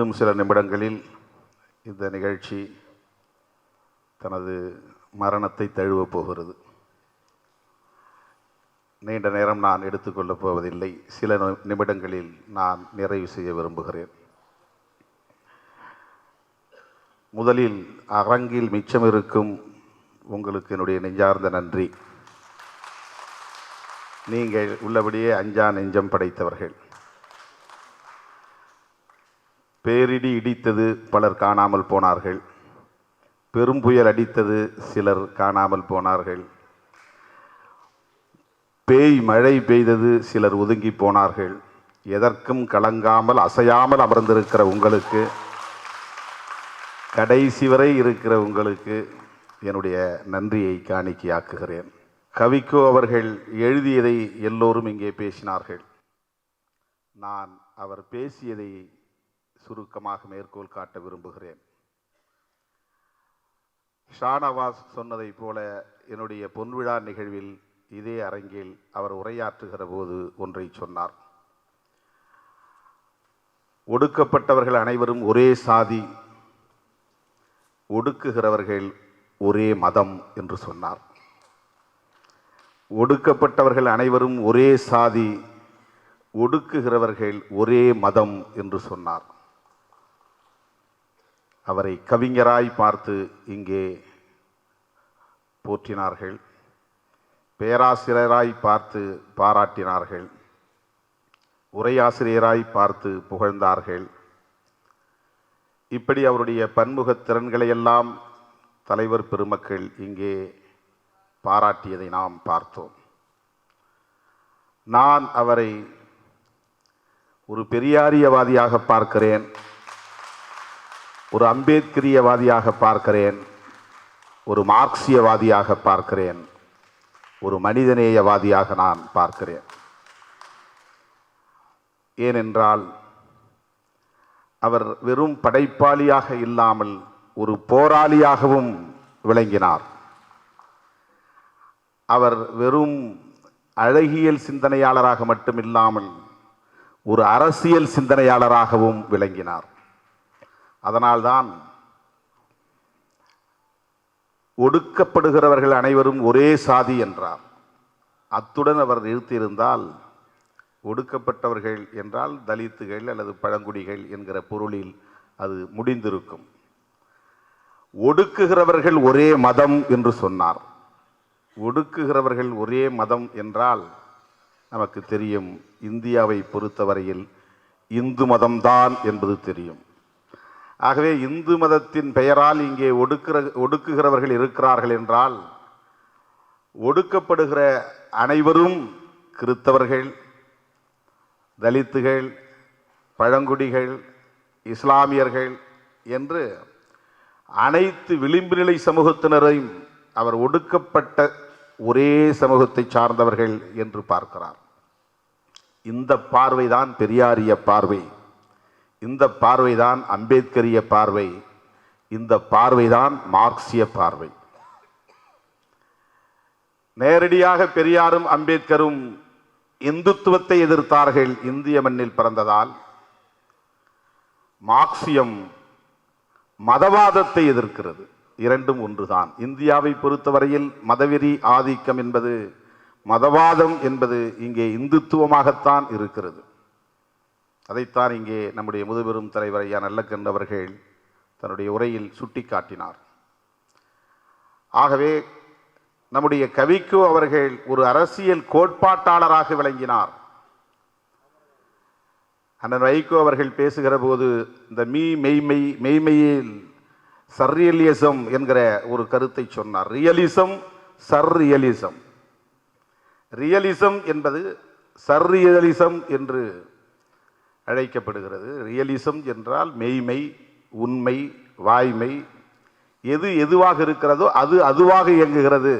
இன்னும் சில நிமிடங்களில் இந்த நிகழ்ச்சி தனது மரணத்தை தழுவப் போகிறது. நீண்ட நேரம் நான் எடுத்துக்கொள்ளப் போவதில்லை. சில நி- நிமிடங்களில் நான் நிறைவு செய்ய விரும்புகிறேன். முதலில் அரங்கில் மிச்சம் இருக்கும் உங்களுக்கு என்னுடைய நெஞ்சார்ந்த நன்றி. நீங்கள் உள்ளபடியே அஞ்சா நெஞ்சம் படைத்தவர்கள். பேரிடி இடித்தது பலர் காணாமல் போனார்கள். பெரும் புயல் அடித்தது சிலர் காணாமல் போனார்கள். பேய் மழை பெய்தது சிலர் ஒதுங்கி போனார்கள். எதற்கும் கலங்காமல் அசையாமல் அமர்ந்திருக்கிற உங்களுக்கு கடைசி வரை இருக்கிற உங்களுக்கு என்னுடைய நன்றியை காணிக்கையாக்குகிறேன். கவிக்கோ அவர்கள் எழுதியதை எல்லோரும் இங்கே பேசினார்கள். நான் அவர் பேசியதை சுருக்கமாக மேற்கோள் காட்ட விரும்புகிறேன். ஷானவாஸ் சொன்னதைப் போல என்னுடைய பொன்விழா நிகழ்வில் இதே அரங்கில் அவர் உரையாற்றுகிற போது ஒன்றை சொன்னார். ஒடுக்கப்பட்டவர்கள் அனைவரும் ஒரே சாதி ஒடுக்குகிறவர்கள் ஒரே மதம் என்று சொன்னார். ஒடுக்கப்பட்டவர்கள் அனைவரும் ஒரே சாதி ஒடுக்குகிறவர்கள் ஒரே மதம் என்று சொன்னார். அவரை கவிஞராய் பார்த்து இங்கே போற்றினார்கள். பேராசிரியராய் பார்த்து பாராட்டினார்கள். உரையாசிரியராய் பார்த்து புகழ்ந்தார்கள். இப்படி அவருடைய பன்முகத் திறன்களையெல்லாம் தலைவர் பெருமக்கள் இங்கே பாராட்டியதை நாம் பார்த்தோம். நான் அவரை ஒரு பெரியாரியவாதியாக பார்க்கிறேன். ஒரு அம்பேத்கரியவாதியாக பார்க்கிறேன் ஒரு மார்க்சியவாதியாக பார்க்கிறேன் ஒரு மனிதநேயவாதியாக நான் பார்க்கிறேன். ஏனென்றால் அவர் வெறும் படைப்பாளியாக இல்லாமல் ஒரு போராளியாகவும் விளங்கினார். அவர் வெறும் அழகியல் சிந்தனையாளராக மட்டுமில்லாமல் ஒரு அரசியல் சிந்தனையாளராகவும் விளங்கினார். அதனால்தான் ஒடுக்கப்படுகிறவர்கள் அனைவரும் ஒரே சாதி என்றார். அத்துடன் அவர் நிறுத்தியிருந்தால் ஒடுக்கப்பட்டவர்கள் என்றால் தலித்துகள் அல்லது பழங்குடிகள் என்கிற பொருளில் அது முடிந்திருக்கும். ஒடுக்குகிறவர்கள் ஒரே மதம் என்று சொன்னார். ஒடுக்குகிறவர்கள் ஒரே மதம் என்றால் நமக்கு தெரியும் இந்தியாவை பொறுத்தவரையில் இந்து மதம்தான் என்பது தெரியும். ஆகவே இந்து மதத்தின் பெயரால் இங்கே ஒடுக்கிற ஒடுக்குகிறவர்கள் இருக்கிறார்கள் என்றால் ஒடுக்கப்படுகிற அனைவரும் கிறித்தவர்கள் தலித்துகள் பழங்குடிகள் இஸ்லாமியர்கள் என்று அனைத்து விளிம்பு நிலை சமூகத்தினரையும் அவர் ஒடுக்கப்பட்ட ஒரே சமூகத்தை சார்ந்தவர்கள் என்று பார்க்கிறார். இந்த பார்வைதான் பெரியாரிய பார்வை. இந்த பார்வைதான் அம்பேத்கரிய பார்வை இந்த பார்வைதான் மார்க்சிய பார்வை. நேரடியாக பெரியாரும் அம்பேத்கரும் இந்துத்துவத்தை எதிர்த்தார்கள் இந்திய மண்ணில் பிறந்ததால் மார்க்சியம் மதவாதத்தை எதிர்க்கிறது. இரண்டும் ஒன்றுதான். இந்தியாவை பொறுத்தவரையில் மதவெறி ஆதிக்கம் என்பது மதவாதம் என்பது இங்கே இந்துத்துவமாகத்தான் இருக்கிறது. அதைத்தான் இங்கே நம்முடைய முதுபெரும் தலைவர் ஐயா நல்லக்கண்டவர்கள் தன்னுடைய உரையில் சுட்டி காட்டினார் ஆகவே நம்முடைய கவிக்கு அவர்கள் ஒரு அரசியல் கோட்பாட்டாளராக விளங்கினார். அண்ணன் வைகோ அவர்கள் பேசுகிற போது இந்த மீ மெய்மை மெய்மையில் சர்ரியலிசம் என்கிற ஒரு கருத்தை சொன்னார். Realism surrealism. ரியலிசம் என்பது சர்ரியலிசம் என்று அழைக்கப்படுகிறது. ரியலிசம் என்றால் மெய்மை உண்மை வாய்மை. எது எதுவாக இருக்கிறதோ அது அதுவாக இயங்குகிறது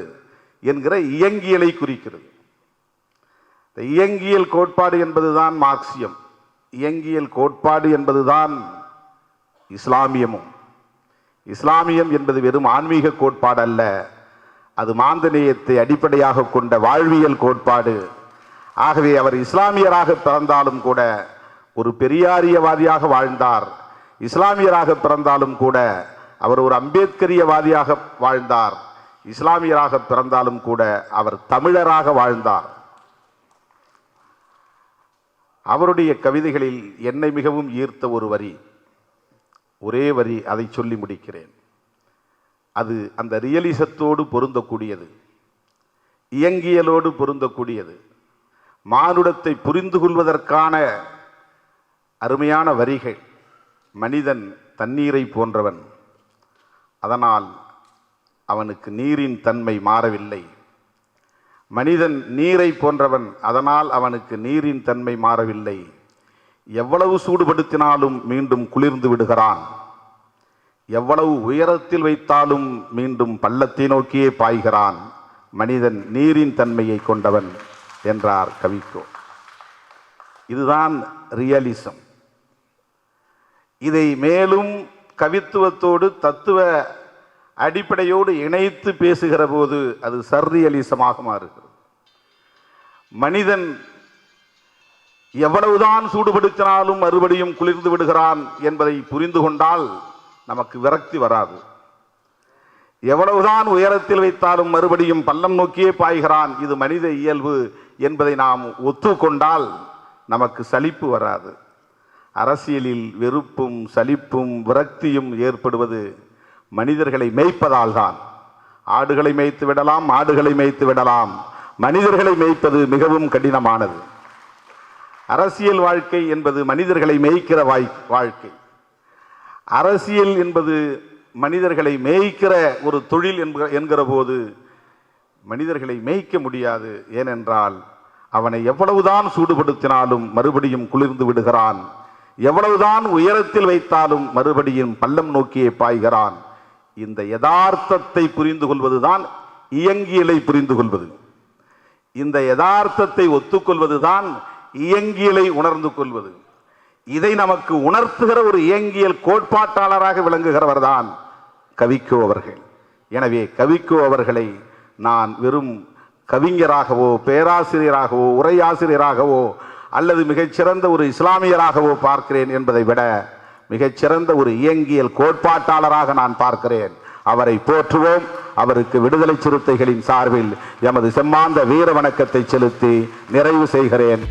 என்கிற இயங்கியலை குறிக்கிறது. இந்த இயங்கியல் கோட்பாடு என்பதுதான் மார்க்சியம். இயங்கியல் கோட்பாடு என்பதுதான் இஸ்லாமியமும். இஸ்லாமியம் என்பது வெறும் ஆன்மீக கோட்பாடு அல்ல அது மாந்தநேயத்தை அடிப்படையாக கொண்ட வாழ்வியல் கோட்பாடு. ஆகவே அவர் இஸ்லாமியராக பிறந்தாலும் கூட ஒரு பெரியாரியவாதியாக வாழ்ந்தார். இஸ்லாமியராக பிறந்தாலும் கூட அவர் ஒரு அம்பேத்கரியவாதியாக வாழ்ந்தார். இஸ்லாமியராக பிறந்தாலும் கூட அவர் தமிழராக வாழ்ந்தார். அவருடைய கவிதைகளில் என்னை மிகவும் ஈர்த்த ஒரு வரி ஒரே வரி அதை சொல்லி முடிக்கிறேன். அது அந்த ரியலிசத்தோடு பொருந்தக்கூடியது இயங்கியலோடு பொருந்தக்கூடியது. மானுடத்தை புரிந்து கொள்வதற்கான அருமையான வரிகள். மனிதன் தண்ணீரை போன்றவன். அதனால் அவனுக்கு நீரின் தன்மை மாறவில்லை. மனிதன் நீரை போன்றவன் அதனால் அவனுக்கு நீரின் தன்மை மாறவில்லை. எவ்வளவு சூடுபடுத்தினாலும் மீண்டும் குளிர்ந்து விடுகிறான். எவ்வளவு உயரத்தில் வைத்தாலும் மீண்டும் பள்ளத்தை நோக்கியே பாய்கிறான். மனிதன் நீரின் தன்மையை கொண்டவன் என்றார் கவிக்கோ. இதுதான் ரியலிசம். இதை மேலும் கவித்துவத்தோடு தத்துவ அடிப்படையோடு இணைத்து பேசுகிற போது அது சர்ரியலிசமாக மாறுகிறது. மனிதன் எவ்வளவுதான் சூடுபடுத்தினாலும் மறுபடியும் குளிர்ந்து விடுகிறான் என்பதை புரிந்து கொண்டால் நமக்கு விரக்தி வராது. எவ்வளவுதான் உயரத்தில் வைத்தாலும் மறுபடியும் பள்ளம் நோக்கியே பாய்கிறான் இது மனித இயல்பு என்பதை நாம் ஒத்துக்கொண்டால் நமக்கு சலிப்பு வராது. அரசியலில் வெறுப்பும் சலிப்பும் விரக்தியும் ஏற்படுவது மனிதர்களை மேய்ப்பதால் தான். ஆடுகளை மேய்த்து விடலாம் ஆடுகளை மேய்த்து விடலாம். மனிதர்களை மேய்ப்பது மிகவும் கடினமானது. அரசியல் வாழ்க்கை என்பது மனிதர்களை மேய்க்கிற வாய் வாழ்க்கை. அரசியல் என்பது மனிதர்களை மேய்க்கிற ஒரு தொழில் என்கிற போது மனிதர்களை மேய்க்க முடியாது. ஏனென்றால் அவனை எவ்வளவுதான் சூடுபடுத்தினாலும் மறுபடியும் குளிர்ந்து விடுகிறான். எவ்வளவுதான் உயரத்தில் வைத்தாலும் மறுபடியும் பள்ளம் நோக்கியே பாய்கிறான். இந்த யதார்த்தத்தை புரிந்து கொள்வதுதான் இயங்கியலை புரிந்து கொள்வது. இந்த யதார்த்தத்தை ஒத்துக்கொள்வதுதான் இயங்கியலை உணர்ந்து கொள்வது. இதை நமக்கு உணர்த்துகிற ஒரு இயங்கியல் கோட்பாட்டாளராக விளங்குகிறவர் தான் கவிக்கோ அவர்கள். எனவே கவிக்கோ அவர்களை நான் வெறும் கவிஞராகவோ பேராசிரியராகவோ உரையாசிரியராகவோ அல்லது மிகச்சிறந்த ஒரு இஸ்லாமியராகவோ பார்க்கிறேன் என்பதை விட மிகச்சிறந்த ஒரு இயங்கியல் கோட்பாட்டாளராக நான் பார்க்கிறேன். அவரை போற்றுவோம். அவருக்கு விடுதலை சிறுத்தைகளின் சார்பில் எமது செம்மாந்த வீர வணக்கத்தை செலுத்தி நிறைவு செய்கிறேன்.